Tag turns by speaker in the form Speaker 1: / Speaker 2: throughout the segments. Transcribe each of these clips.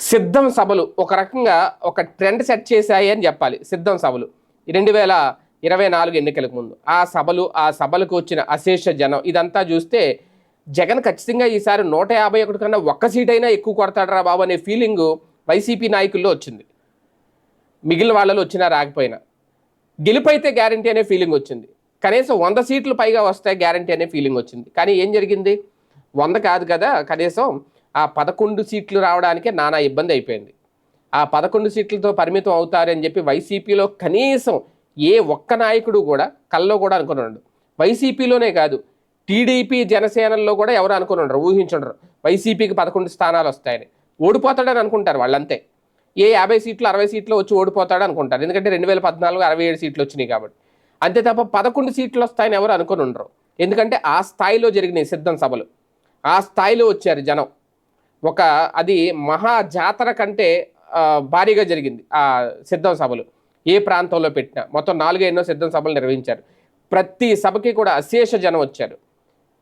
Speaker 1: సిద్ధం సభలు ఒక రకంగా ఒక ట్రెండ్ సెట్ చేశాయి అని చెప్పాలి. సిద్ధం సభలు. రెండు వేల ఇరవై నాలుగు ఎన్నికలకు ముందు. ఆ సభలు ఆ సభలకు వచ్చిన అశేష జనం. ఇదంతా చూస్తే జగన్ ఖచ్చితంగా ఈసారి నూట యాభై ఒకటి కన్నా ఒక్క సీట్ అయినా ఎక్కువ కొడతాడరా బాబు అనే ఫీలింగ్ వైసీపీ నాయకుల్లో వచ్చింది. మిగిలిన వాళ్ళలో వచ్చినా రాకపోయినా. గెలుపైతే గ్యారంటీ అనే ఫీలింగ్ వచ్చింది. కనీసం వంద సీట్లు పైగా వస్తాయి గ్యారంటీ అనే ఫీలింగ్ వచ్చింది. కానీ ఏం జరిగింది? వంద కాదు కదా కనీసం ఆ పదకొండు సీట్లు రావడానికే నానా ఇబ్బంది అయిపోయింది. ఆ పదకొండు సీట్లతో పరిమితం అవుతారని చెప్పి వైసీపీలో కనీసం ఏ ఒక్క నాయకుడు కూడా కల్లో కూడా అనుకున్నాడు వైసీపీలోనే కాదు టీడీపీ జనసేనల్లో కూడా ఎవరు అనుకుని ఉండరు ఊహించుండరు వైసీపీకి పదకొండు స్థానాలు వస్తాయని. ఓడిపోతాడని అనుకుంటారు వాళ్ళంతే. ఏ యాభై సీట్లు అరవై సీట్లు వచ్చి ఓడిపోతాడు అనుకుంటారు. ఎందుకంటే రెండు వేల పద్నాలుగు అరవై ఏడు సీట్లు వచ్చినాయి కాబట్టి. అంతే తప్ప పదకొండు సీట్లు వస్తాయని ఎవరు అనుకుని ఉండరు. ఎందుకంటే ఆ స్థాయిలో జరిగినాయి సిద్ధం సభలు. ఆ స్థాయిలో వచ్చారు జనం. ఒక అది మహా జాతర కంటే భారీగా జరిగింది. ఆ సిద్ధం సభలు. ఏ ప్రాంతంలో పెట్టినా. మొత్తం నాలుగు ఎన్నో సిద్ధం సభలు నిర్వహించారు. ప్రతి సభకి కూడా అశేష జనం వచ్చారు.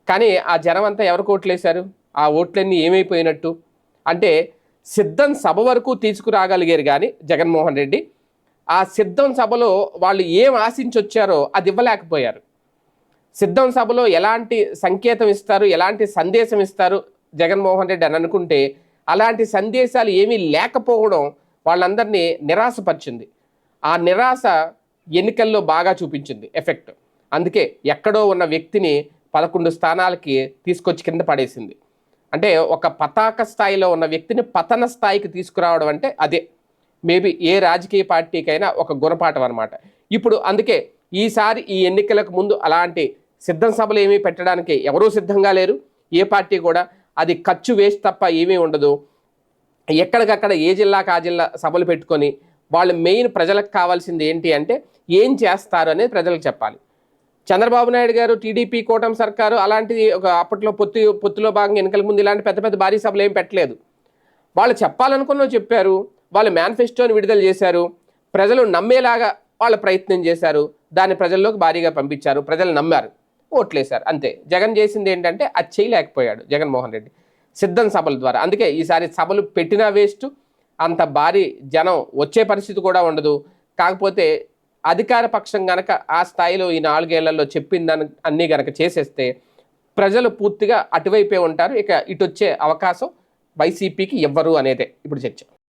Speaker 1: కానీ ఆ జనం అంతా ఎవరికి ఓట్లేశారు ఆ ఓట్లన్నీ ఏమైపోయినట్టు? అంటే సిద్ధం సభ వరకు తీసుకురాగలిగారు కానీ జగన్మోహన్ రెడ్డి. ఆ సిద్ధం సభలో వాళ్ళు ఏం ఆశించి వచ్చారో అది ఇవ్వలేకపోయారు. సిద్ధం సభలో ఎలాంటి సంకేతం ఇస్తారు? ఎలాంటి సందేశం ఇస్తారు? జగన్మోహన్ రెడ్డి అని అనుకుంటే అలాంటి సందేశాలు ఏమీ లేకపోవడం వాళ్ళందరినీ నిరాశపరిచింది. ఆ నిరాశ ఎన్నికల్లో బాగా చూపించింది ఎఫెక్ట్. అందుకే ఎక్కడో ఉన్న వ్యక్తిని పదకొండు స్థానాలకి తీసుకొచ్చి కింద పడేసింది. అంటే ఒక పతాక స్థాయిలో ఉన్న వ్యక్తిని పతన స్థాయికి తీసుకురావడం అంటే అదే. మేబీ ఏ రాజకీయ పార్టీకైనా ఒక గుణపాఠం అనమాట ఇప్పుడు అందుకే ఈసారి ఈ ఎన్నికలకు ముందు అలాంటి సిద్ధం సభలు ఏమీ పెట్టడానికి ఎవరూ సిద్ధంగా లేరు. ఏ పార్టీ కూడా అది ఖర్చు వేస్ట్ తప్ప ఏమీ ఉండదు. ఎక్కడికక్కడ ఏ జిల్లాకు ఆ జిల్లా సభలు పెట్టుకొని వాళ్ళు మెయిన్ ప్రజలకు కావాల్సింది ఏంటి అంటే ఏం చేస్తారు అనేది ప్రజలకు చెప్పాలి. చంద్రబాబు నాయుడు గారు టీడీపీ కూటమి సర్కారు అలాంటిది ఒక అప్పట్లో పొత్తు పొత్తులో భాగంగా ఎన్నికల ముందు ఇలాంటి పెద్ద పెద్ద భారీ సభలు ఏం పెట్టలేదు. వాళ్ళు చెప్పాలనుకున్న చెప్పారు. వాళ్ళు మేనిఫెస్టోని విడుదల చేశారు. ప్రజలు నమ్మేలాగా వాళ్ళ ప్రయత్నం చేశారు. దాన్ని ప్రజల్లోకి భారీగా పంపించారు. ప్రజలు నమ్మారు. ఓట్లేశారు. అంతే. జగన్ చేసింది ఏంటంటే అది చేయలేకపోయాడు జగన్మోహన్ రెడ్డి. సిద్ధం సభల ద్వారా. అందుకే ఈసారి సభలు పెట్టినా వేస్ట్. అంత భారీ జనం వచ్చే పరిస్థితి కూడా ఉండదు. కాకపోతే అధికార పక్షం గనక ఆ స్థాయిలో ఈ నాలుగేళ్ళలో చెప్పిందని అన్నీ గనక చేసేస్తే ప్రజలు పూర్తిగా అటువైపే ఉంటారు. ఇక ఇటు వచ్చే అవకాశం వైసీపీకి ఎవ్వరు అనేదే. ఇప్పుడు చర్చ.